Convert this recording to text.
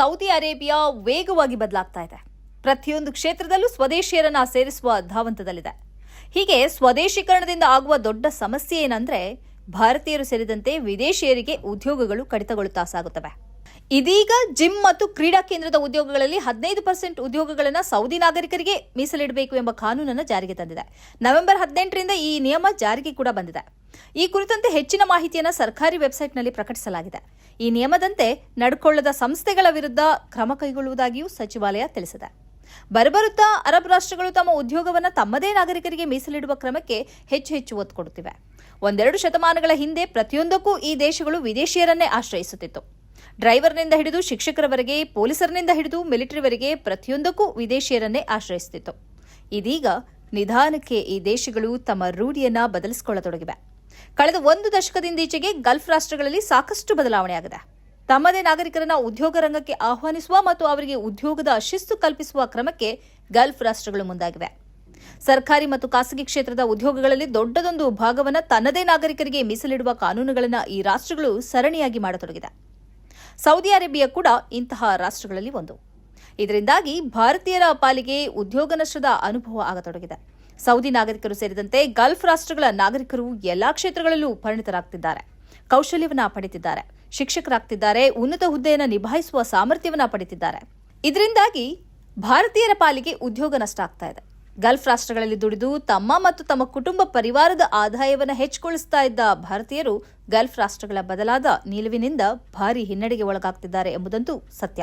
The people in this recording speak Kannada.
ಸೌದಿ ಅರೇಬಿಯಾ ವೇಗವಾಗಿ ಬದಲಾಗ್ತಾ ಇದೆ. ಪ್ರತಿಯೊಂದು ಕ್ಷೇತ್ರದಲ್ಲೂ ಸ್ವದೇಶಿಯರನ್ನ ಸೇರಿಸುವ ಧಾವಂತದಲ್ಲಿದೆ. ಹೀಗೆ ಸ್ವದೇಶೀಕರಣದಿಂದ ಆಗುವ ದೊಡ್ಡ ಸಮಸ್ಯೆ ಏನಂದ್ರೆ ಭಾರತೀಯರು ಸೇರಿದಂತೆ ವಿದೇಶಿಯರಿಗೆ ಉದ್ಯೋಗಗಳು ಕಡಿತಗೊಳ್ಳುತ್ತಾ ಸಾಗುತ್ತವೆ. ಇದೀಗ ಜಿಮ್ ಮತ್ತು ಕ್ರೀಡಾ ಕೇಂದ್ರದ ಉದ್ಯೋಗಗಳಲ್ಲಿ ಹದಿನೈದು ಪರ್ಸೆಂಟ್ ಉದ್ಯೋಗಗಳನ್ನು ಸೌದಿ ನಾಗರಿಕರಿಗೆ ಮೀಸಲಿಡಬೇಕು ಎಂಬ ಕಾನೂನನ್ನು ಜಾರಿಗೆ ತಂದಿದೆ. ನವೆಂಬರ್ ಹದಿನೆಂಟರಿಂದ ಈ ನಿಯಮ ಜಾರಿಗೆ ಕೂಡ ಬಂದಿದೆ. ಈ ಕುರಿತಂತೆ ಹೆಚ್ಚಿನ ಮಾಹಿತಿಯನ್ನು ಸರ್ಕಾರಿ ವೆಬ್ಸೈಟ್ನಲ್ಲಿ ಪ್ರಕಟಿಸಲಾಗಿದೆ. ಈ ನಿಯಮದಂತೆ ನಡ್ಕೊಳ್ಳದ ಸಂಸ್ಥೆಗಳ ವಿರುದ್ಧ ಕ್ರಮ ಕೈಗೊಳ್ಳುವುದಾಗಿಯೂ ಸಚಿವಾಲಯ ತಿಳಿಸಿದೆ. ಬರಬರುತ್ತಾ ಅರಬ್ ರಾಷ್ಟ್ರಗಳು ತಮ್ಮ ಉದ್ಯೋಗವನ್ನು ತಮ್ಮದೇ ನಾಗರಿಕರಿಗೆ ಮೀಸಲಿಡುವ ಕ್ರಮಕ್ಕೆ ಹೆಚ್ಚು ಹೆಚ್ಚು ಒತ್ತು ಕೊಡುತ್ತಿವೆ. ಒಂದೆರಡು ಶತಮಾನಗಳ ಹಿಂದೆ ಪ್ರತಿಯೊಂದಕ್ಕೂ ಈ ದೇಶಗಳು ವಿದೇಶಿಯರನ್ನೇ ಆಶ್ರಯಿಸುತ್ತಿತ್ತು. ಡ್ರೈವರ್ನಿಂದ ಹಿಡಿದು ಶಿಕ್ಷಕರವರೆಗೆ, ಪೊಲೀಸರನಿಂದ ಹಿಡಿದು ಮಿಲಿಟರಿವರೆಗೆ ಪ್ರತಿಯೊಂದಕ್ಕೂ ವಿದೇಶಿಯರನ್ನೇ ಆಶ್ರಯಿಸುತ್ತಿತ್ತು. ಇದೀಗ ನಿಧಾನಕ್ಕೆ ಈ ದೇಶಗಳು ತಮ್ಮ ರೂಢಿಯನ್ನ ಬದಲಿಸಿಕೊಳ್ಳತೊಡಗಿವೆ. ಕಳೆದ ಒಂದು ದಶಕದಿಂದೀಚೆಗೆ ಗಲ್ಫ್ ರಾಷ್ಟ್ರಗಳಲ್ಲಿ ಸಾಕಷ್ಟು ಬದಲಾವಣೆಯಾಗಿದೆ. ತಮ್ಮದೇ ನಾಗರಿಕರನ್ನ ಉದ್ಯೋಗ ರಂಗಕ್ಕೆ ಆಹ್ವಾನಿಸುವ ಮತ್ತು ಅವರಿಗೆ ಉದ್ಯೋಗದ ಶಿಸ್ತು ಕಲ್ಪಿಸುವ ಕ್ರಮಕ್ಕೆ ಗಲ್ಫ್ ರಾಷ್ಟ್ರಗಳು ಮುಂದಾಗಿವೆ. ಸರ್ಕಾರಿ ಮತ್ತು ಖಾಸಗಿ ಕ್ಷೇತ್ರದ ಉದ್ಯೋಗಗಳಲ್ಲಿ ದೊಡ್ಡದೊಂದು ಭಾಗವನ್ನು ತನ್ನದೇ ನಾಗರಿಕರಿಗೆ ಮೀಸಲಿಡುವ ಕಾನೂನುಗಳನ್ನು ಈ ರಾಷ್ಟ್ರಗಳು ಸರಣಿಯಾಗಿ ಮಾಡತೊಡಗಿದೆ. ಸೌದಿ ಅರೇಬಿಯಾ ಕೂಡ ಇಂತಹ ರಾಷ್ಟ್ರಗಳಲ್ಲಿ ಒಂದು. ಇದರಿಂದಾಗಿ ಭಾರತೀಯರ ಪಾಲಿಗೆ ಉದ್ಯೋಗ ನಷ್ಟದ ಅನುಭವ ಆಗತೊಡಗಿದೆ. ಸೌದಿ ನಾಗರಿಕರು ಸೇರಿದಂತೆ ಗಲ್ಫ್ ರಾಷ್ಟ್ರಗಳ ನಾಗರಿಕರು ಎಲ್ಲಾ ಕ್ಷೇತ್ರಗಳಲ್ಲೂ ಪರಿಣಿತರಾಗ್ತಿದ್ದಾರೆ. ಕೌಶಲ್ಯವನ್ನ ಪಡೆದಿದ್ದಾರೆ ಶಿಕ್ಷಕರಾಗ್ತಿದ್ದಾರೆ. ಉನ್ನತ ಹುದ್ದೆಯನ್ನು ನಿಭಾಯಿಸುವ ಸಾಮರ್ಥ್ಯವನ್ನ ಪಡೆದಿದ್ದಾರೆ ಇದರಿಂದಾಗಿ ಭಾರತೀಯರ ಪಾಲಿಗೆ ಉದ್ಯೋಗ ನಷ್ಟ ಆಗ್ತಾ ಇದೆ. ಗಲ್ಫ್ ರಾಷ್ಟ್ರಗಳಲ್ಲಿ ದುಡಿದು ತಮ್ಮ ಮತ್ತು ತಮ್ಮ ಕುಟುಂಬ ಪರಿವಾರದ ಆದಾಯವನ್ನು ಹೆಚ್ಚುಗೊಳಿಸ್ತಾ ಇದ್ದ ಭಾರತೀಯರು ಗಲ್ಫ್ ರಾಷ್ಟ್ರಗಳ ಬದಲಾದ ನಿಲುವಿನಿಂದ ಭಾರಿ ಹಿನ್ನಡೆಗೆ ಒಳಗಾಗ್ತಿದ್ದಾರೆ ಎಂಬುದಂತೂ ಸತ್ಯ.